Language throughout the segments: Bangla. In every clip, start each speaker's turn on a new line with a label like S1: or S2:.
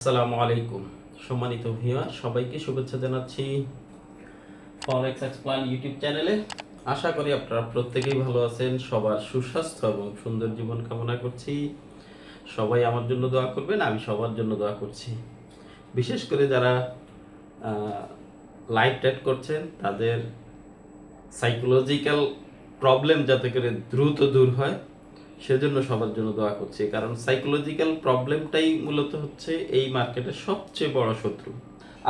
S1: আসসালামু আলাইকুম। সম্মানিত সবাইকে শুভেচ্ছা জানাচ্ছি ফরেক্স এক্সপ্লান ইউটিউব চ্যানেলে আশা করি আপনারা প্রত্যেকেই ভালো আছেন, সবার সুস্বাস্থ্য এবং সুন্দর জীবন কামনা করছি। সবাই আমার জন্য দোয়া করবেন, আমি সবার জন্য দোয়া করছি। বিশেষ করে যারা লাইভ ট্রেড করছেন, তাদের সাইকোলজিক্যাল প্রবলেম যাতে করে দ্রুত দূর হয়, সেজন্য সবার জন্য দোয়া করছি। কারণ সাইকোলজিক্যাল প্রবলেমটাই মূলত হচ্ছে এই মার্কেটের সবচেয়ে বড় শত্রু।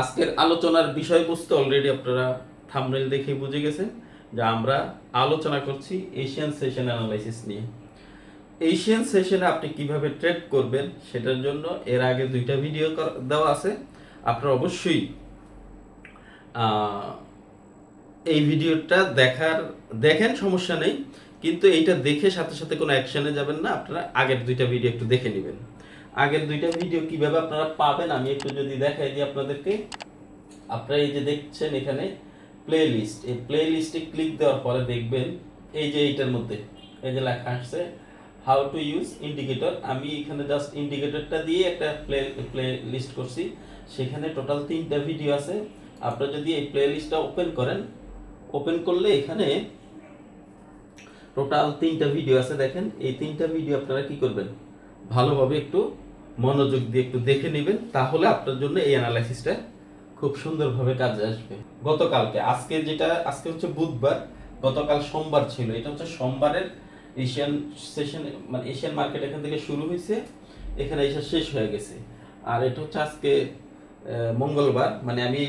S1: আজকের আলোচনার বিষয়বস্তু অলরেডি আপনারা থামনেল দেখে বুঝে গেছেন যে আমরা আলোচনা করছি এশিয়ান সেশন অ্যানালাইসিস নিয়ে। এশিয়ান সেশনে আপনি কীভাবে ট্রেড করবেন সেটার জন্য এর আগে দুইটা ভিডিও দেওয়া আছে। আপনারা অবশ্যই এই ভিডিওটা দেখার, দেখেন সমস্যা নেই, কিন্তু এইটা দেখে সাথে সাথে কোনো অ্যাকশনে যাবেন না, আপনারা আগের দুইটা ভিডিও একটু দেখে নেবেন। আগের দুইটা ভিডিও কীভাবে আপনারা পাবেন, আমি একটু যদি দেখাই দিই আপনাদেরকে। আপনারা এই যে দেখছেন এখানে প্লে লিস্ট এই প্লে লিস্টে ক্লিক দেওয়ার পরে দেখবেন, এই যে এইটার মধ্যে, এই যে লেখা আসছে হাউ টু ইউজ ইন্ডিকেটর আমি এখানে জাস্ট ইন্ডিকেটরটা দিয়ে একটা প্লে প্লে লিস্ট করছি। সেখানে টোটাল তিনটা ভিডিও আছে। আপনারা যদি এই প্লে লিস্টটা ওপেন করেন ওপেন করলে এখানে টোটাল তিনটা ভিডিও আছে, দেখেন। এই তিনটা ভিডিও আপনারা কি করবেন? ভালোভাবে একটু মনোযোগ দিয়ে একটু দেখে নেবেন, তাহলে আপনার জন্য এই অ্যানালাইসিসটা খুব সুন্দরভাবে কাজে আসবে। গতকালকে, আজকে যেটা, আজকে হচ্ছে বুধবার, গতকাল সোমবার ছিল। এটা হচ্ছে সোমবারের এশিয়ান সেশন মানে এশিয়ান মার্কেট এখান থেকে শুরু হয়েছে, এখানে এসে শেষ হয়ে গেছে। আর এটা হচ্ছে আজকে মঙ্গলবার মানে আমি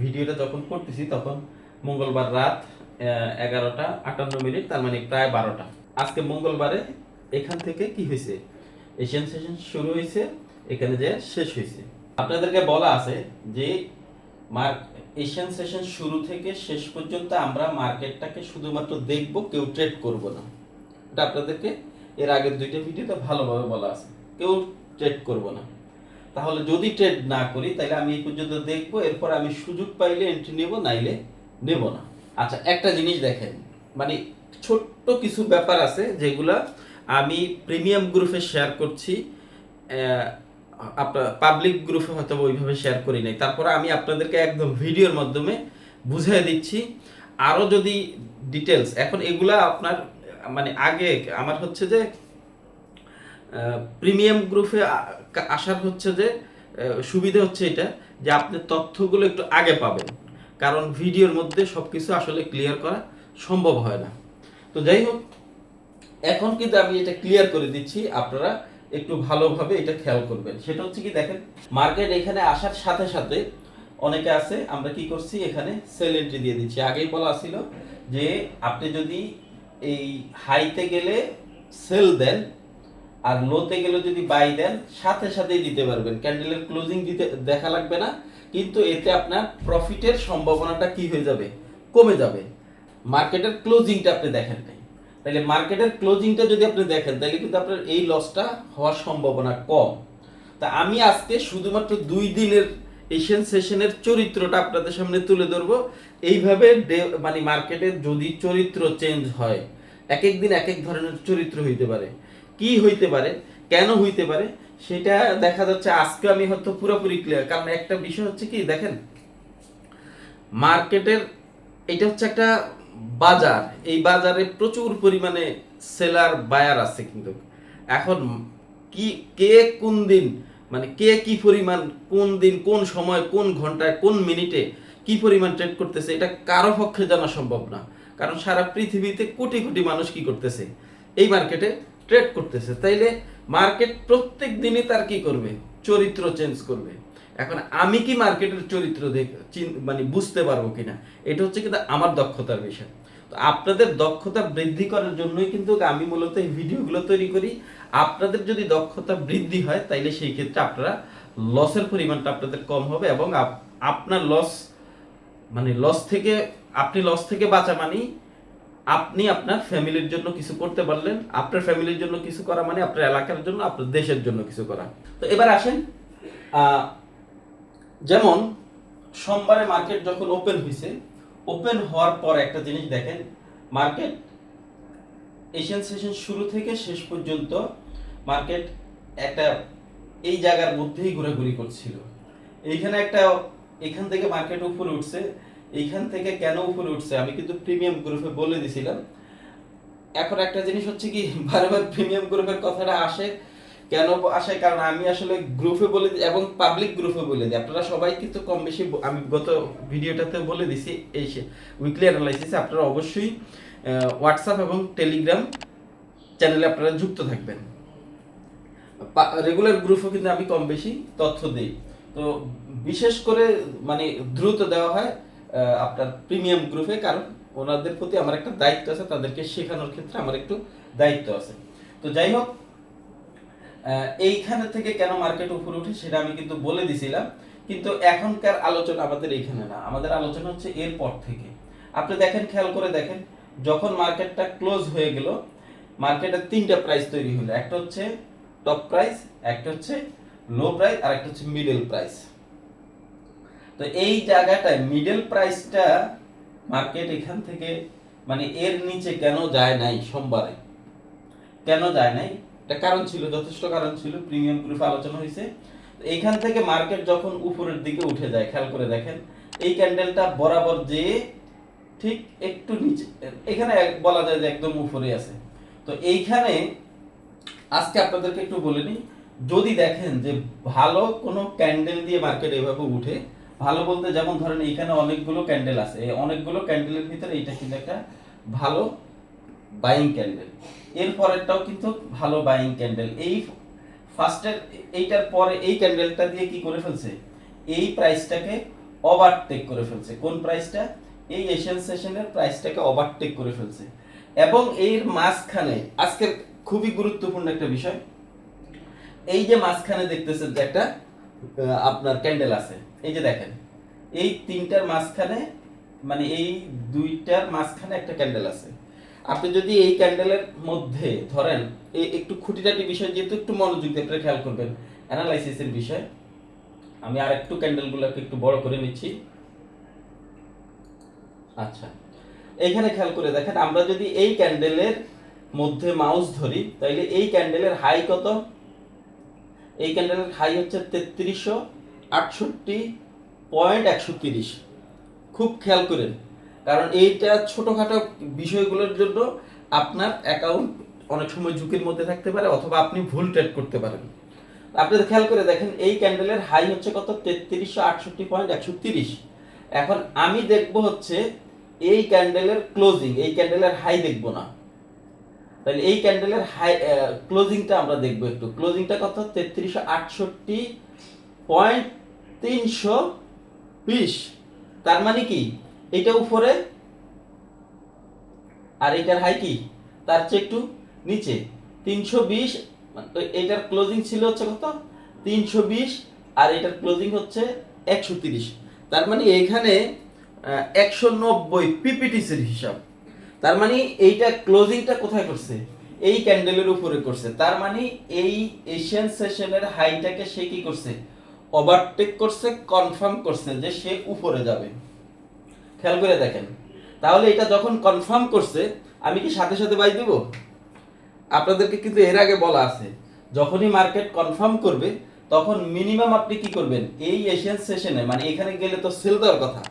S1: ভিডিওটা যখন করতেছি তখন মঙ্গলবার রাত এগারোটা, আটান্ন মিনিট, তার মানে প্রায় বারোটা। আজকে মঙ্গলবারে এখান থেকে কি হয়েছে? এশিয়ান সেশন শুরু হয়েছে, এখানে যে শেষ হয়েছে। আপনাদেরকে বলা আছে যে এশিয়ান সেশন শুরু থেকে শেষ পর্যন্ত আমরা মার্কেটটাকে শুধুমাত্র দেখব, কেউ ট্রেড করব না। এটা আপনাদেরকে এর আগের দুইটা ভিডিওতে ভালোভাবে বলা আছে। কেউ ট্রেড করব না। তাহলে যদি ট্রেড না করি, তাহলে আমি এই পর্যন্ত দেখব, এরপর আমি সুযোগ পাইলে এন্ট্রি নেব, নাইলে নেব না। আচ্ছা একটা জিনিস দেখেন। মানে ছোট্ট কিছু ব্যাপার আছে যেগুলা আমি প্রিমিয়াম গ্রুপে শেয়ার করছি। আপনার পাবলিক গ্রুপে হয়তো ওইভাবে শেয়ার করি নাই। তারপরে আমি আপনাদেরকে একদম ভিডিওর মাধ্যমে বুঝিয়ে দিচ্ছি। আরও যদি ডিটেলস এখন এগুলা আপনার মানে আগে, আমার হচ্ছে যে প্রিমিয়াম গ্রুপে আসার হচ্ছে যে সুবিধা হচ্ছে এটা যে আপনি তথ্যগুলো একটু আগে পাবেন। কারণ ভিডিওর মধ্যে সবকিছু আসলে ক্লিয়ার করা সম্ভব হয় না। তো যাই হোক, এখন কিন্তু আমি এটা ক্লিয়ার করে দিচ্ছি, আপনারা একটু ভালোভাবে এটা খেয়াল করবেন। সেটা হচ্ছে কি, দেখেন মার্কেট এখানে আসার সাথে সাথে অনেকে আছে, আমরা কি করছি, এখানে সেল এন্ট্রি দিয়ে দিচ্ছি। আগেই বলা ছিল যে আপনি যদি এই হাইতে গেলে সেল দেন আর লোতে গেলে যদি বাই দেন, সাথে সাথেই দিতে পারবেন। ক্যান্ডেলের ক্লোজিং দিতে, দেখা লাগবে না। কিন্তু এতে আপনার প্রফিটের সম্ভাবনাটা কি হয়ে যাবে? কমে যাবে। মার্কেটের ক্লোজিংটা আপনি দেখেন নাই। তাহলে মার্কেটের ক্লোজিংটা যদি আপনি দেখেন তাহলে কিন্তু আপনার এই লসটা হওয়ার সম্ভাবনা কম। তা আমি আজকে শুধুমাত্র দুই দিনের এশিয়ান সেশনের চরিত্রটা আপনাদের সামনে তুলে ধরবো। এইভাবে মানে মার্কেটে যদি চরিত্র চেঞ্জ হয় এক এক দিন এক এক ধরনের চরিত্র হইতে পারে। কি হইতে পারে? কেন হইতে পারে? সেটা দেখা যাচ্ছে আজকে আমি হয়তো পুরোপুরি ক্লিয়ার কারণ একটা বিষয় হচ্ছে কি, দেখেন মার্কেটের এটা হচ্ছে একটা বাজার, এই বাজারে প্রচুর পরিমাণে সেলার বায়ার আছে কিন্তু। এখন কি, কে কোন দিন মানে কে কি পরিমাণ, কোন দিন, কোন সময়, কোন ঘন্টায়, কোন মিনিটে কি পরিমাণ ট্রেড করতেছে, এটা কারও পক্ষে জানা সম্ভব না। কারণ সারা পৃথিবীতে কোটি কোটি মানুষ কি করতেছে? এই মার্কেটে ট্রেড করতেছে। তাইলে মার্কেট প্রত্যেক দিনই তার কি করবে? চরিত্র চেঞ্জ করবে। এখন আমি কি মার্কেটের চরিত্র মানে বুঝতে পারব কিনা? এটা হচ্ছে কিন্তু আমার দক্ষতার বিষয়। তো আপনাদের দক্ষতা বৃদ্ধি করার জন্যই কিন্তু আমি মূলত এই ভিডিওগুলো তৈরি করি। আপনাদের যদি দক্ষতা বৃদ্ধি হয়, তাইলে সেই ক্ষেত্রে আপনারা লসের পরিমাণটা আপনাদের কম হবে এবং আপনার লস মানে লস থেকে, আপনি লস থেকে বাঁচা মানে আপনি আপনার ফ্যামিলির জন্য কিছু করতে পারলেন, আপনার ফ্যামিলির জন্য কিছু করা মানে আপনার এলাকার জন্য, আপনার দেশের জন্য কিছু করা। তো এবার আসেন যেমন সোমবারে মার্কেট যখন ওপেন হয়েছে ওপেন হওয়ার পর একটা জিনিস দেখেন, মার্কেট এশিয়ান সেশন শুরু থেকে শেষ পর্যন্ত মার্কেট একটা এই জায়গার মধ্যেই ঘোরাঘুরি করছিল। এইখানে একটা, এখান থেকে মার্কেট উপরে উঠছে এইখান থেকে কেন উপরে উঠছে? আমি কিন্তু প্রিমিয়াম গ্রুপে বলে দিছিলাম। এখন একটা জিনিস হচ্ছে কি, বারবার প্রিমিয়াম গ্রুপের কথাটা আসে। কেন আসে? কারণ আমি আসলে গ্রুপে বলে দিই এবং পাবলিক গ্রুপে বলে দিই। আপনারা সবাই কিন্তু কম বেশি আমি গত ভিডিওটাতে বলে দিছি, এই উইকলি অ্যানালাইসিসে আপনারা অবশ্যই হোয়াটসঅ্যাপ এবং টেলিগ্রাম চ্যানেলে আপনারা যুক্ত থাকবেন। রেগুলার গ্রুপও কিন্তু আমি কম বেশি তথ্য দিই। তো বিশেষ করে মানে দ্রুত দেওয়া হয়। আপনার প্রিমিয়াম গ্রুপে কারণ ওনাদের প্রতি আমার একটা দায়িত্ব আছে, তাদেরকে শেখানোর ক্ষেত্রে আমার একটু দায়িত্ব আছে। তো যাই হোক এইখানে থেকে কেন মার্কেট উপরে উঠে সেটা আমি কিন্তু বলে দিছিলাম, কিন্তু এখনকার আলোচনা আমাদের এইখানে না। আমাদের আলোচনা হচ্ছে এরপর থেকে। আপনি দেখেন, খেয়াল করে দেখেন, যখন মার্কেটটা ক্লোজ হয়ে গেল মার্কেটের তিনটা প্রাইস তৈরি হলো। একটা হচ্ছে টপ প্রাইস একটা হচ্ছে লো প্রাইস আর একটা হচ্ছে মিডল প্রাইস তো এই জায়গাটায় মিডল প্রাইসটা মার্কেট এখান থেকে মানে এর নিচে কেন যায় নাই সোমবারে? কেন যায় নাই? একটা কারণ ছিল, যথেষ্ট কারণ ছিল প্রিমিয়াম গ্রুপে আলোচনা হয়েছে তো এইখান থেকে মার্কেট যখন উপরের দিকে উঠে যায়, খেয়াল করে দেখেন, এই ক্যান্ডেলটা বরাবর যে ঠিক একটু নিচে, এখানে বলা যায় যে একদম উপরে আছে। তো এইখানে আজকে আপনাদেরকে একটু বলে নিই, যদি দেখেন যে ভালো কোনো ক্যান্ডেল দিয়ে মার্কেট এভাবে উঠে ভালো বলতে যেমন ধরেন এইখানে অনেকগুলো ক্যান্ডেল আছে। এই অনেকগুলো ক্যান্ডেলের ভিতরে এইটা কিন্তু একটা ভালো বাইং ক্যান্ডেল এর পরেরটাও কিন্তু ভালো বাইং ক্যান্ডেল এই ফার্স্টের এইটার পরে এই ক্যান্ডেলটা দিয়ে কি করে ফেলছে? এই প্রাইসটাকে ওভারটেক করে ফেলছে। কোন প্রাইসটা এই এশিয়ান সেশনের প্রাইসটাকে ওভারটেক করে ফেলছে। এবং এর মাঝখানে, আজকের খুবই গুরুত্বপূর্ণ একটা বিষয়, এই যে মাঝখানে দেখতেছেন যে একটা আপনার ক্যান্ডেল আছে। এই যে দেখেন, এই তিনটার মাঝখানে মানে এই দুইটার মাঝখানে একটা ক্যান্ডেল আছে। আপনি যদি এই ক্যান্ডেলের মধ্যে ধরেন এই একটু খুঁটিনাটি বিষয় যেহেতু একটু মনোযোগ দিয়ে আপনারা খেয়াল করবেন অ্যানালাইসিসের বিষয়। আমি আর একটু ক্যান্ডেলগুলোকে একটু বড় করে নিচ্ছি। আচ্ছা এইখানে খেয়াল করে দেখেন, আমরা যদি এই ক্যান্ডেলের মধ্যে মাউস ধরি, তাইলে এই ক্যান্ডেলের হাই কত? এই ক্যান্ডেলের হাই হচ্ছে তেত্রিশশো। আটষট্টি পয়েন্ট একশো তিরিশ। খুব খেয়াল করেন, কারণ এইটা ছোটোখাটো বিষয়গুলোর জন্য আপনার অ্যাকাউন্ট অনেক সময় ঝুঁকির মধ্যে থাকতে পারে অথবা আপনি ভুল ট্রেড করতে পারেন। আপনি খেয়াল করে দেখেন, এই ক্যান্ডেলের হাই হচ্ছে কত? তেত্রিশশো আটষট্টি পয়েন্ট একশো তিরিশ। এখন আমি দেখব হচ্ছে, এই ক্যান্ডেলের ক্লোজিং এই ক্যান্ডেলের হাই দেখব না। তাহলে এই ক্যান্ডেলের হাই ক্লোজিংটা আমরা দেখব একটু। ক্লোজিংটা কত? তেত্রিশশো আটষট্টি পয়েন্ট তিনশো বিশ। তার মানে কি? এটা উপরে আর এটার হাই কি? তার চেয়ে একটু নিচে। তিনশো বিশ এটার ক্লোজিং ছিল হচ্ছে কত? তিনশো বিশ আর এটার ক্লোজিং হচ্ছে একশো তিরিশ। তার মানে এইখানে একশো নব্বই পিপিটিসের হিসাব। তার মানে এইটা ক্লোজিংটা কোথায় করছে? এই ক্যান্ডেলের উপরে করছে। তার মানে এই এশিয়ান সেশনের হাইটাকে সে কি করছে? ওভারটেক করছে কনফার্ম করছে যে সে উপরে যাবে। খেয়াল করে দেখেন। তাহলে এটা যখন কনফার্ম করছে, আমি কি সাথে সাথে বাই দিব? আপনাদেরকে কিন্তু এর আগে বলা আছে, যখনই মার্কেট কনফার্ম করবে, তখন মিনিমাম আপনি কি করবেন? এই এশিয়ান সেশনে মানে এখানে গেলে তো সেল দেওয়ার কথা।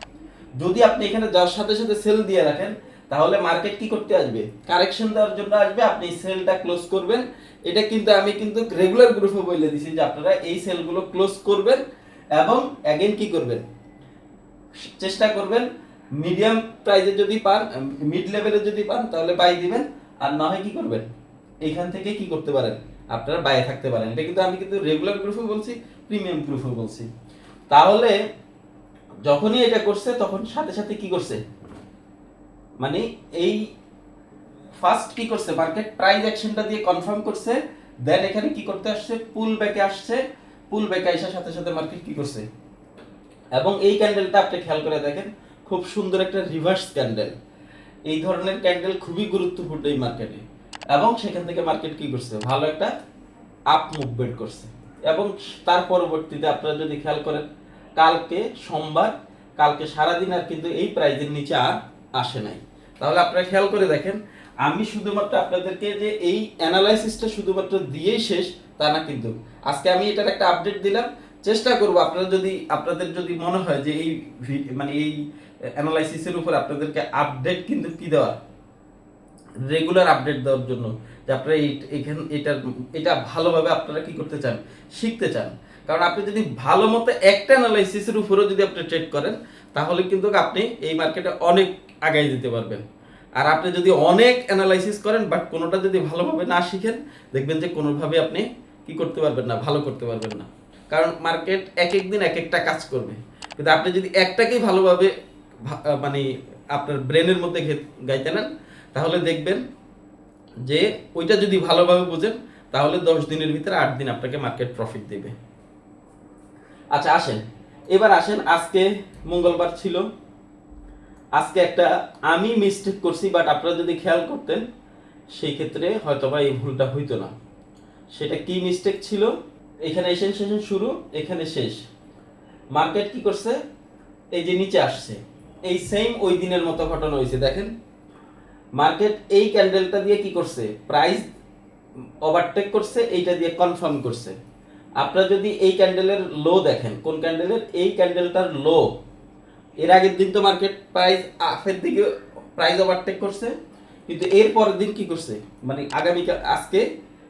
S1: যদি আপনি এখানে যাওয়ার সাথে সাথে সেল দিয়ে রাখেন তাহলে মার্কেট কি করতে আসবে? কারেকশন দেওয়ার জন্য আসবে, আপনি সেলটা ক্লোজ করবেন। এটা কিন্তু আমি কিন্তু রেগুলার গ্রুপে বলে দিছি যে আপনারা এই সেলগুলো ক্লোজ করবেন এবং অ্যাগেন কি করবেন? চেষ্টা করবেন মিডিয়াম প্রাইজে যদি পান মিড লেভেলে যদি পান, তাহলে বাই দিবেন। আর না হয় কি করবেন? এইখান থেকে কি করতে পারেন? আপনারা বাইরে থাকতে পারেন। এটা কিন্তু আমি কিন্তু রেগুলার গ্রুপে বলছি প্রিমিয়াম গ্রুপে বলছি। তাহলে যখনই এটা করছে, তখন সাথে সাথে কি করছে? মানে এই ফার্স্ট কি করছে? মার্কেট প্রাইস অ্যাকশনটা দিয়ে কনফার্ম করছে দেন এখানে কি করতে আসছে? পুল ব্যাকে আসছে। পুল ব্যাকে আসার সাথে সাথে মার্কেট কি করছে? এবং এই ক্যান্ডেলটা আপনি খেয়াল করে দেখেন, খুব সুন্দর একটা রিভার্স ক্যান্ডেল এই ধরনের ক্যান্ডেল খুবই গুরুত্বপূর্ণ এই মার্কেটে এবং সেখান থেকে মার্কেট কি করছে? ভালো একটা আপ মুভমেন্ট করছে। এবং তার পরবর্তীতে আপনারা যদি খেয়াল করেন, কালকে সোমবার, কালকে সারাদিন আর কিন্তু এই প্রাইজের নিচে আর আসে নাই। তাহলে আপনারা খেয়াল করে দেখেন, আমি শুধুমাত্র আপনাদেরকে যে এই অ্যানালাইসিসটা শুধুমাত্র দিয়েই শেষ, তা না কিন্তু। আজকে আমি এটার একটা আপডেট দিলাম। চেষ্টা করব আপনারা যদি, আপনাদের যদি মনে হয় যে এই মানে এই অ্যানালাইসিসের উপর আপনাদেরকে আপডেট কিন্তু কি দেওয়া? রেগুলার আপডেট দেওয়ার জন্য, যে আপনারা এখান এটা এটা ভালোভাবে আপনারা কি করতে চান, শিখতে চান। কারণ আপনি যদি ভালো মতো একটা অ্যানালাইসিসের উপরেও যদি আপনি ট্রেড করেন, তাহলে কিন্তু আপনি এই মার্কেটে অনেক আগায় দিতে পারবেন। আর আপনি যদি অনেক অ্যানালাইসিস করেন বাট কোনোটা যদি ভালোভাবে না শিখেন, দেখবেন যে কোনোভাবে আপনি কি করতে পারবেন না, ভালো করতে পারবেন না। কারণ মার্কেট এক এক দিন এক একটা কাজ করবে। কিন্তু আপনি যদি একটাকেই ভালোভাবে মানে আপনার ব্রেনের মধ্যে গাইতে নেন, তাহলে দেখবেন যে ওইটা যদি ভালোভাবে বুঝেন, তাহলে দশ দিনের ভিতরে আট দিন আপনাকে মার্কেট প্রফিট দেবে। আচ্ছা আসেন। এবার আসেন, আজকে মঙ্গলবার ছিল। আজকে একটা আমি মিস্টেক করছি বাট আপনারা যদি খেয়াল করতেন, সেই ক্ষেত্রে হয়তো বা এই ভুলটা হইতো না। সেটা কি মিস্টেক ছিল? এখানে এসেন সেশন শুরু, এখানে শেষ। মার্কেট কি করছে? এই যে নিচে আসছে। এই সেম ওই দিনের মতো ঘটনা হয়েছে, দেখেন। মার্কেট এই ক্যান্ডেলটা দিয়ে কি করছে? প্রাইস ওভারটেক করছে, এইটা দিয়ে কনফার্ম করছে। আপনারা যদি এই ক্যান্ডেলের লো দেখেন, কোন ক্যান্ডেলের এই ক্যান্ডেলটার লো এর আগের দিন তো মার্কেট প্রাইস আপের দিকে প্রাইস ওভারটেক করছে, কিন্তু এর পরের দিন কি করছে? মানে আগামীকাল আজকে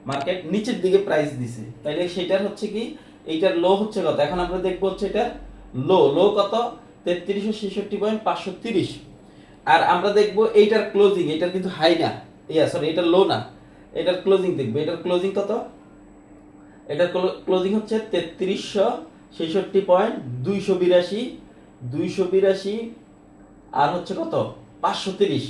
S1: মার্কেট নিচের দিকে প্রাইস দিছে। তাইলে সেটার হচ্ছে কি, এইটার লো হচ্ছে কত? এখন আমরা দেখব হচ্ছে এটা লো লো কত? তেত্রিশশো ছেষট্টি পয়েন্ট পাঁচশো তিরিশ। আর আমরা দেখব এইটার ক্লোজিং এটার কিন্তু হাই না। ইয়া সরি এটার লো না। এটার ক্লোজিং দেখব। এটার ক্লোজিং কত? এটার ক্লোজিং হচ্ছে তেত্রিশশো ছেষট্টি পয়েন্ট দুইশো বিরাশি দুইশো বিরাশি আর হচ্ছে কত? পাঁচশো তিরিশ।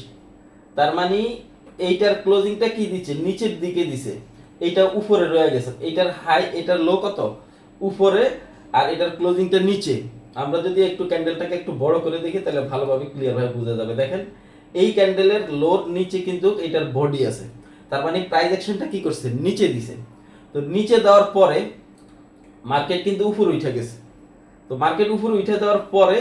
S1: তার মানে এইটার ক্লোজিংটা কি দিচ্ছে? নিচের দিকে দিছে। এইটা উপরে রয়ে গেছে। এইটার হাই এটার লো কত? উপরে আর এটার ক্লোজিংটা নিচে। আমরা যদি একটু ক্যান্ডেলটাকে একটু বড় করে দেখি, তাহলে ভালোভাবে ক্লিয়ার ভাবে বোঝা যাবে। দেখেন, এই ক্যান্ডেলের লোর নিচে কিন্তু এটার বডি আছে। তার মানে প্রাইস অ্যাকশনটা কি করছে? নিচে দিছে। তো নিচে দেওয়ার পরে মার্কেট কিন্তু উপরে উঠে গেছে। তো মার্কেট উপরে উঠে দেওয়ার পরে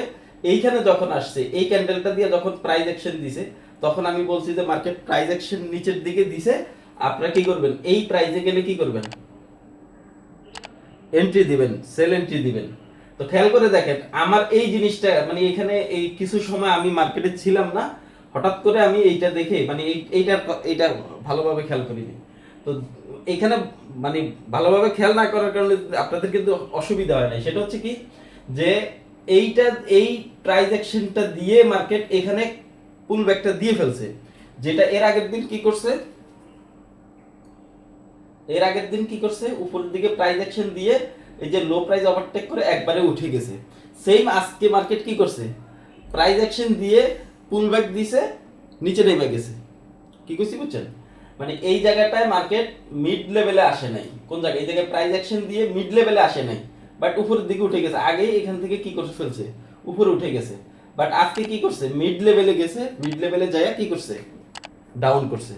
S1: এইখানে যখন আসছে, এই ক্যান্ডেলটা দিয়ে যখন প্রাইস অ্যাকশন দিছে, তখন আমি বলছি যে মার্কেট প্রাইস অ্যাকশন নিচের দিকে দিছে, আপনারা কি করবেন? এই প্রাইসে গেলে কি করবেন? এন্ট্রি দিবেন সেল এন্ট্রি দিবেন। তো খেয়াল করে দেখেন, আমার এই জিনিসটা মানে এখানে এই কিছু সময় আমি মার্কেটে ছিলাম না, হঠাৎ করে আমি এইটা দেখে মানে এই, এইটার এইটা ভালোভাবে খেয়াল করিনি। তো এখানে মানে ভালোভাবে খেয়াল না করার কারণে আপনাদের কিন্তু অসুবিধা হয় না সেটা হচ্ছে কি যে এইটা, এই প্রাইস অ্যাকশনটা দিয়ে মার্কেট এখানে পুল ব্যাকটা দিয়ে ফেলছে। যেটা এর আগের দিন কি করছে? এর আগের দিন কি করছে? উপরের দিকে প্রাইস দিয়ে এই যে লো প্রাইস ওভারটেক করে একবারে উঠে গেছে। সেম আজকে মার্কেট কি করছে? প্রাইস দিয়ে পুল ব্যাক দিছে, নিচে নেমে গেছে। কি করছি বুঝছেন? মানে এই জায়গাটায় মার্কেট মিড লেভেলে আসে নাই। কোন জায়গায়? এই জায়গায় প্রাইস দিয়ে মিড লেভেলে আসে নাই। বাট উপরের দিকে উঠে গেছে। আগেই এখান থেকে কি করে ফেলছে। উপরে উঠে গেছে। বাট আজকে কি করছে? মিড লেভেলে গেছে। মিড লেভেলে যায় কি করছে? ডাউন করছে।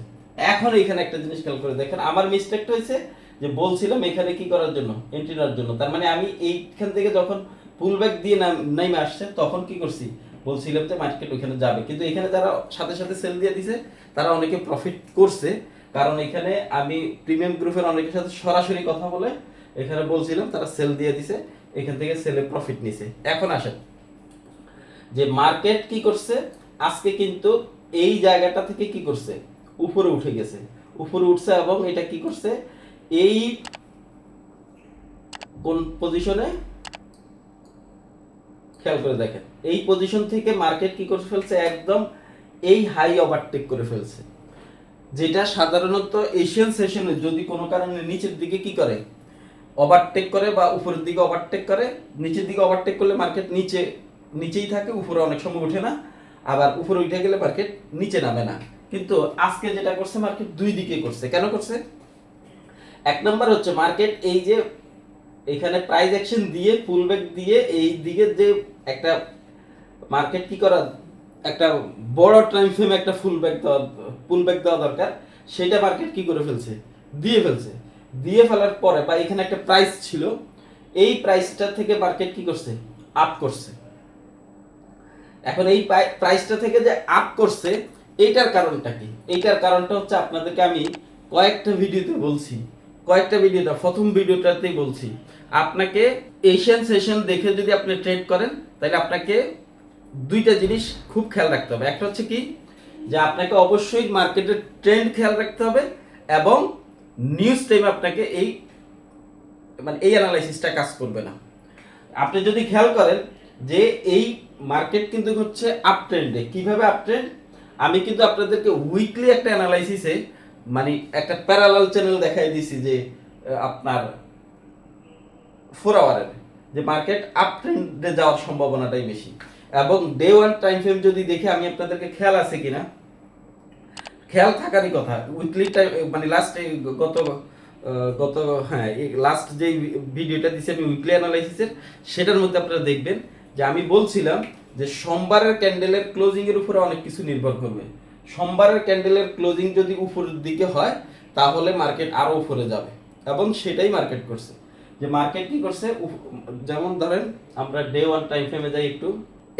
S1: এখন এখানে একটা জিনিস খেয়াল করে দেখেন। আমার মিস্টেকটা হয়েছে যে বলছিলাম এখানে কি করার জন্য? এন্ট্রি নেওয়ার জন্য। তার মানে আমি এইখান থেকে যখন পুল ব্যাক দিয়ে নেমে আসছে, তখন কি করছি? বলছিলাম যে মার্কেট ওইখানে যাবে। কিন্তু এখানে যারা সাথে সাথে সেল দিয়ে দিছে, তারা অনেকে প্রফিট করছে। কারণ এখানে আমি প্রিমিয়াম গ্রুপের অনেকের সাথে সরাসরি কথা বলে এখানে বলছিলাম, তারা সেল দিয়ে দিছে, এখান থেকে সেলে প্রফিট নিছে। এখন আসেন, যে মার্কেট কি করছে, আজকে কিন্তু এই জায়গাটা থেকে কি করছে, উপরে উঠে গেছে। উপরে উঠছে এবং এটা কি করছে, এই কোন পজিশনে খেয়াল করে দেখেন, এই পজিশন থেকে মার্কেট কি করে ফেলছে, একদম এই হাই ওভারটেক করে ফেলছে। যেটা সাধারণত এশিয়ান সেশনে যদি কোনো কারণে নিচের দিকে কি করে ওভারটেক করে বা উপরের দিকে ওভারটেক করে, নিচের দিকে ওভারটেক করলে মার্কেট নিচে, নিচেই থাকে, উপরে অনেক সময় ওঠে না। আবার উপরে উঠে গেলে মার্কেট নিচে নামে না। কিন্তু আজকে যেটা করছে মার্কেট দুই দিকে করছে। কেন করছে? এক নম্বর হচ্ছে মার্কেট এই যে এখানে প্রাইস অ্যাকশন দিয়ে পুল ব্যাক দিয়ে, এই দিকে যে একটা মার্কেট কি করা একটা বড় টাইম ফ্রেম একটা ফুল ব্যাক দেওয়া পুল ব্যাক দেওয়া দরকার। সেটা মার্কেট কি করে ফেলছে? দিয়ে ফেলছে। দিয়ে ফেলার পরে বা এখানে একটা প্রাইস ছিল, এই প্রাইসটা থেকে মার্কেট কি করছে? আপ করছে। এখন এই প্রাইসটা থেকে যে আপ করছে এইটার কারণটা কি? এইটার কারণটা হচ্ছে আপনাদেরকে আমি কয়েকটা ভিডিওতে বলছি। কয়েকটা ভিডিওটা প্রথম ভিডিওটাতেই বলছি। আপনাকে এশিয়ান সেশন দেখে যদি আপনি ট্রেড করেন, তাহলে আপনাকে দুইটা জিনিস খুব খেয়াল রাখতে হবে। একটা হচ্ছে কি? যে আপনাকে অবশ্যই মার্কেটের ট্রেন্ড খেয়াল রাখতে হবে এবং নিউজ টাইমে আপনাকে এই মানে এই অ্যানালাইসিসটা কাজ করবে না। আপনি যদি খেয়াল করেন যে এই মার্কেট কিন্তু হচ্ছে আপ ট্রেন্ডে কীভাবে আপ ট্রেন্ড আমি কিন্তু আপনাদেরকে উইকলি একটা অ্যানালাইসিসে মানে একটা প্যারালাল চ্যানেল দেখাই দিছি যে আপনার ফোর আওয়ারের যে মার্কেট আপ ট্রেন্ডে যাওয়ার সম্ভাবনাটাই বেশি। এবং ডে ওয়ান টাইম ফ্রেম যদি দেখে আমি আপনাদেরকে খেয়াল আছে কিনা খেয়াল থাকারই কথা। উইকলি টাইম মানে লাস্ট গত গত হ্যাঁ লাস্ট যে ভিডিওটা দিছি আমি উইকলি অ্যানালাইসিসের সেটার মধ্যে আপনারা দেখবেন যে আমি বলছিলাম যে সোমবারের ক্যান্ডেলের ক্লোজিং এর উপরে অনেক কিছু নির্ভর করবে। সোমবারের ক্যান্ডেলের ক্লোজিং যদি উপরের দিকে হয়, তাহলে মার্কেট আরও উপরে যাবে এবং সেটাই মার্কেট করছে। যে মার্কেট কি করছে? যেমন ধরেন আমরা ডে ওয়ান টাইম ফ্রেমে যাই একটু।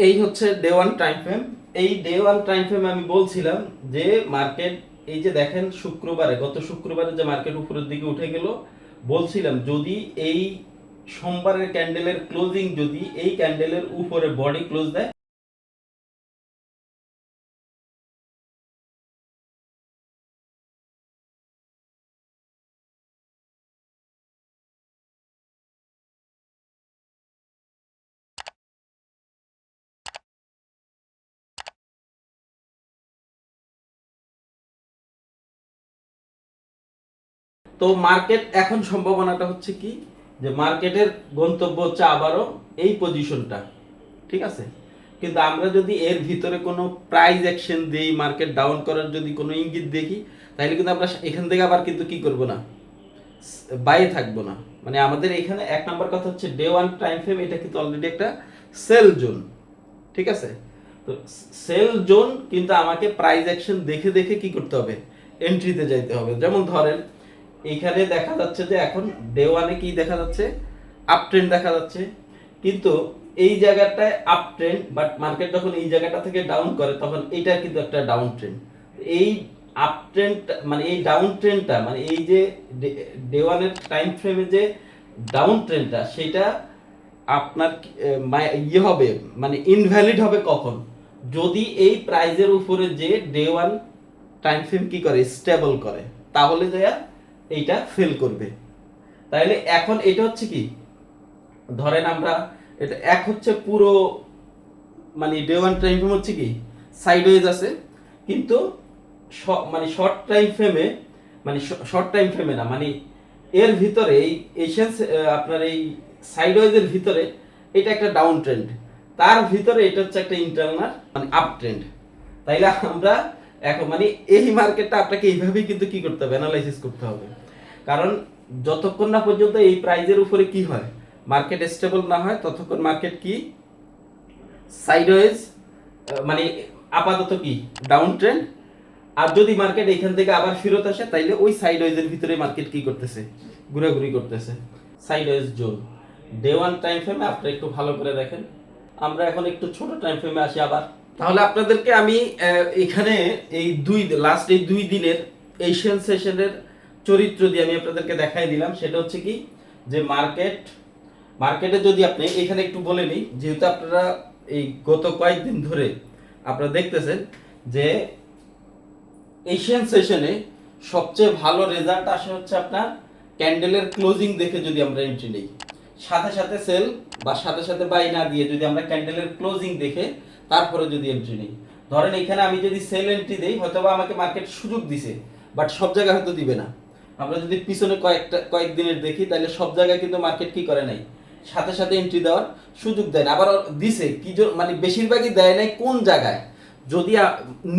S1: এই হচ্ছে ডে ওয়ান টাইম ফ্রেম এই ডে ওয়ান টাইম ফ্রেমে আমি বলছিলাম যে মার্কেট এই যে দেখেন শুক্রবারে, গত শুক্রবারে যে মার্কেট উপরের দিকে উঠে গেল, বলছিলাম যদি এই সোমবারের ক্যান্ডেলের ক্লোজিং যদি এই ক্যান্ডেলের উপরে বডি ক্লোজ দেয় তো মার্কেট এখন সম্ভাবনাটা হচ্ছে কি? যে মার্কেটের গন্তব্য হচ্ছে আবারও এই পজিশনটা ঠিক আছে? কিন্তু আমরা যদি এর ভিতরে কোনো প্রাইস অ্যাকশন দেই মার্কেট ডাউন করার যদি কোনো ইঙ্গিত দেখি, তাহলে কিন্তু আমরা এখান থেকে আবার কিন্তু কি করব না? বাইরে থাকব না। মানে আমাদের এখানে এক নম্বর কথা হচ্ছে ডে ওয়ান টাইম ফ্রেম এটা কিন্তু অলরেডি একটা সেল জোন ঠিক আছে? তো সেল জোন কিন্তু আমাকে প্রাইস অ্যাকশন দেখে দেখে কি করতে হবে? এন্ট্রিতে যাইতে হবে। যেমন ধরেন এখানে দেখা যাচ্ছে যে এখন ডে ওয়ানে কি দেখা যাচ্ছে? আপ ট্রেন্ড দেখা যাচ্ছে। কিন্তু এই জায়গাটায় আপ ট্রেন্ড বাট মার্কেট যখন এই জায়গাটা থেকে ডাউন করে, তখন এটা কিন্তু একটা ডাউন ট্রেন্ড এই আপ ট্রেন্ড মানে এই ডাউন ট্রেন্ডটা মানে এই যে ডে ওয়ানের টাইম ফ্রেমে যে ডাউন ট্রেন্ডটা সেটা আপনার ইয়ে হবে মানে ইনভ্যালিড হবে কখন? যদি এই প্রাইজের উপরে যে ডে ওয়ান টাইম ফ্রেম কি করে? স্টেবল করে। তাহলে যা এইটা ফেল করবে। তাইলে এখন এটা হচ্ছে কি? ধরেন আমরা এটা এক হচ্ছে পুরো মানে ডে ওয়ান টাইম ফ্রেম হচ্ছে কি? সাইডওয়েজ আছে। কিন্তু মানে শর্ট টাইম ফ্রেমে মানে শর্ট টাইম ফ্রেমে না মানে এর ভিতরে এই এশিয়ান আপনার এই সাইডওয়েজের ভিতরে এটা একটা ডাউন ট্রেন্ড তার ভিতরে এটা হচ্ছে একটা ইন্টারনাল মানে আপ ট্রেন্ড তাইলে আমরা এখন মানে এই মার্কেটটা আপনাকে এইভাবেই কিন্তু কি করতে হবে? অ্যানালাইসিস করতে হবে। কারণ যতক্ষণ না পর্যন্ত এই প্রাইজের উপরে কি হয় মার্কেট স্টেবল না হয়, ততক্ষণ মার্কেট কি? সাইডওয়েজ মানে আপাতত কি? ডাউন ট্রেন্ড আর যদি মার্কেট এখান থেকে আবার ফেরত আসে, তাইলে ওই সাইডওয়েজের ভিতরে মার্কেট কি করতেছে? ঘোরাঘুরি করতেছে। Sideways zone day one time ফ্রেমে আপনারা একটু ভালো করে দেখেন। আমরা এখন একটু ছোট টাইম ফ্রেমে আসি আবার। তাহলে আপনাদেরকে আমি এখানে এই দুই লাস্ট এই দুই দিনের এশিয়ান সেশনের চরিত্র দিয়ে আমি আপনাদেরকে দেখাই দিলাম, সেটা হচ্ছে কি, যে মার্কেট, মার্কেটে যদি আপনি, এখানে একটু বলে নিই, যেহেতু আপনারা এই গত কয়েকদিন ধরে আপনারা দেখতেছেন যে এশিয়ান সেশনে সবচেয়ে ভালো রেজাল্ট আসে হচ্ছে আপনার ক্যান্ডেলের ক্লোজিং দেখে যদি আমরা এন্ট্রি নিই। সাথে সাথে সেল বা সাথে সাথে বাই না দিয়ে যদি আমরা ক্যান্ডেলের ক্লোজিং দেখে তারপরে যদি এন্ট্রি নিই। ধরেন এখানে আমি যদি সেল এন্ট্রি দেই হয়তো আমাকে মার্কেট সুযোগ দিছে বাট সব জায়গায় হয়তো দিবে না। আমরা যদি পিছনে কয়েকটা, কয়েকদিনের দেখি, তাহলে সব জায়গায় কিন্তু মার্কেট কি করে নাই? সাথে সাথে এন্ট্রি দেওয়ার সুযোগ দেয় না। আবার দিছে, কি মানে বেশিরভাগই দেয় নাই কোন জায়গায়? যদি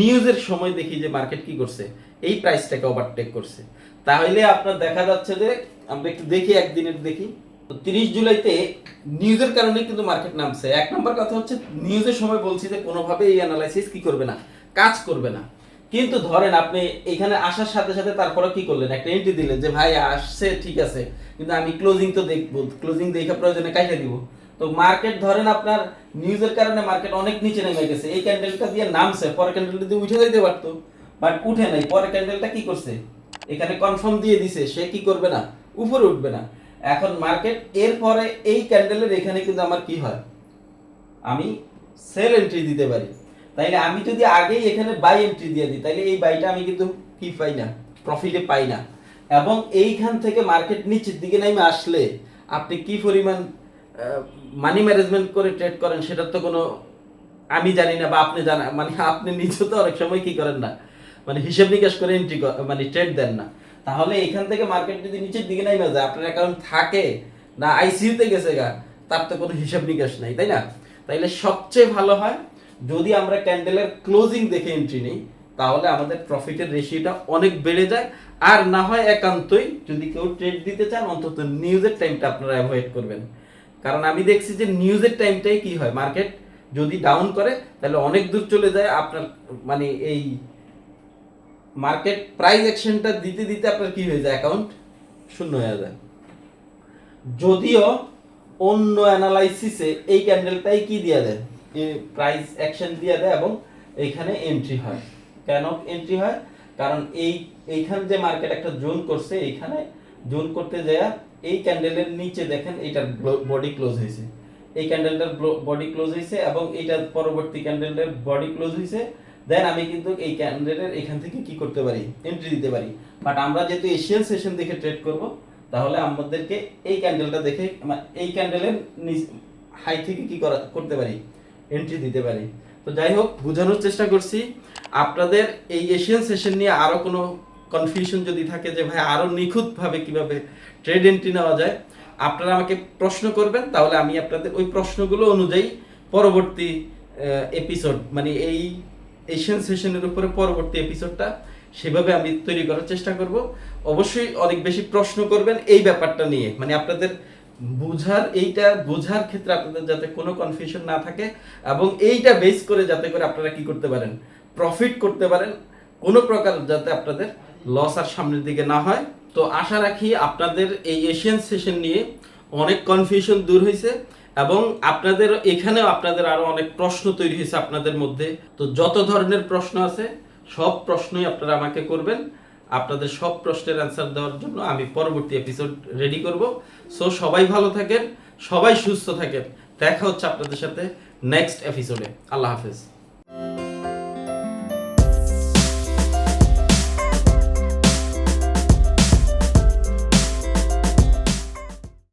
S1: নিউজের সময় দেখি যে মার্কেট কি করছে, এই প্রাইসটাকে ওভারটেক করছে। তাহলে আপনার দেখা যাচ্ছে যে, আমরা একটু দেখি, একদিনের দেখি। তিরিশ জুলাইতে নিউজের কারণে কিন্তু মার্কেট নামছে। এক নম্বর কথা হচ্ছে নিউজের সময় বলছি যে কোনোভাবে এই অ্যানালাইসিস কি করবে না? কাজ করবে না। কিন্তু ধরেন আপনি এখানে আসার সাথে সাথে তারপরে কি করলেন? একটা এন্ট্রি দিলেন যে, ভাই, আসছে, ঠিক আছে। কিন্তু আমি ক্লোজিং তো দেখব। ক্লোজিং দেখে প্রয়োজনে কাইটে দিব। তো মার্কেট ধরেন আপনার নিউজের কারণে মার্কেট অনেক নিচে নেমে গেছে। এই ক্যান্ডেলটা দিয়ে নামছে পরে ক্যান্ডেলটা দিয়ে উঠে যাইতে পারতো। বাট উঠে নাই। পরে ক্যান্ডেলটা কি করছে? এখানে কনফার্ম দিয়ে দিছে। সে কি করবে না? উপরে উঠবে না। এখন মার্কেট এরপরে এই ক্যান্ডেলের এখানে কিন্তু আমার কি হয়? আমি সেল এন্ট্রি দিতে পারি। তাইলে আমি যদি আগেই এখানে বাই এন্ট্রি দিয়ে দিই, তাইলে এই বাইটা আমি কিন্তু কি পাই না? প্রফিটে পাই না। এবং এইখান থেকে মার্কেট নিচের দিকে নেমে আসলে আপনি কি পরিমাণ মানি ম্যানেজমেন্ট করে ট্রেড করেন সেটার তো কোনো আমি জানি না বা আপনি জানা মানে আপনি নিজে তো অনেক সময় কি করেন না? মানে হিসাব নিকাশ করে এন্ট্রি মানে ট্রেড দেন না। তাহলে এখান থেকে মার্কেট যদি নিচের দিকে নেমে যায়, আপনার অ্যাকাউন্ট থাকে না আইসিইউতে গেছে গা, তার তো কোনো হিসাব নিকাশ নাই, তাই না? তাইলে সবচেয়ে ভালো হয় যদি আমরা ক্যান্ডেলের ক্লোজিং দেখে এন্ট্রি নিই, তাহলে আমাদের প্রফিটের রেশিওটা অনেক বেড়ে যায়। আর না হয় একান্তই যদি কেউ ট্রেড দিতে চান, অন্তত নিউজের টাইমটা আপনারা অ্যাভয়েড করবেন। কারণ আমি দেখছি যে নিউজের টাইমটাই কি হয়? মার্কেট যদি ডাউন করে, তাহলে অনেক দূর চলে যায় আপনার মানে এই মার্কেট প্রাইস অ্যাকশনটা দিতে দিতে আপনার কি হয়ে যায়? অ্যাকাউন্ট শূন্য হয়ে যায়। যদিও অন্য অ্যানালাইসিসে এই ক্যান্ডেলটাই কি দিয়ে দেয়? প্রাইস অ্যাকশন দিয়ে দেয় এবং এইখানে এন্ট্রি হয়। কেন এন্ট্রি হয়? কারণ এই, এইখানে যে মার্কেট একটা জোন করছে, এইখানে জোন করতে যায় এই ক্যান্ডেলের নিচে দেখেন এটার বডি ক্লোজ হয়েছে এই ক্যান্ডেলটার বডি ক্লোজ হয়েছে এবং এইটার পরবর্তী ক্যান্ডেলের বডি ক্লোজ হয়েছে দেন আমি কিন্তু এই ক্যান্ডেলের এখান থেকে কি করতে পারি? এন্ট্রি দিতে পারি। বাট আমরা যেহেতু এশিয়ান সেশন দেখে ট্রেড করব, তাহলে আমাদেরকে এই ক্যান্ডেলটা দেখে মা- এই ক্যান্ডেলের হাই থেকে কি করা, করতে পারি? এন্ট্রি দিতে পারি। তো যাই হোক, বোঝানোর চেষ্টা করছি। আপনাদের এই এশিয়ান সেশন নিয়ে আরও কোনো কনফিউশন যদি থাকে যে ভাই আরও নিখুঁতভাবে কীভাবে ট্রেড এন্ট্রি নেওয়া যায়, আপনারা আমাকে প্রশ্ন করবেন, তাহলে আমি আপনাদের ওই প্রশ্নগুলো অনুযায়ী পরবর্তী এপিসোড মানে এই এশিয়ান সেশনের উপরে পরবর্তী এপিসোডটা সেভাবে আমি তৈরি করার চেষ্টা করব। অবশ্যই অনেক বেশি প্রশ্ন করবেন এই ব্যাপারটা নিয়ে। মানে আপনাদের বুঝার, এইটা বোঝার ক্ষেত্রে আপনাদের যাতে কোনো কনফিউশন না থাকে এবং এইটা বেস করে যাতে করে আপনারা কি করতে পারেন? প্রফিট করতে পারেন। কোনো প্রকার যাতে আপনাদের লস আর সামনের দিকে না হয়। তো আশা রাখি আপনাদের এই এশিয়ান সেশন নিয়ে অনেক কনফিউশন দূর হয়েছে এবং আপনাদের, এখানেও আপনাদের আরও অনেক প্রশ্ন তৈরি হয়েছে আপনাদের মধ্যে। তো যত ধরনের প্রশ্ন আছে, সব প্রশ্নই আপনারা আমাকে করবেন। আপনাদের সব প্রশ্নের অ্যান্সার দেওয়ার জন্য আমি পরবর্তী এপিসোড রেডি করব। সো সবাই ভালো থাকেন, সবাই সুস্থ থাকেন। দেখা হচ্ছে আপনাদের সাথে নেক্সট এপিসোডে আল্লাহ হাফেজ।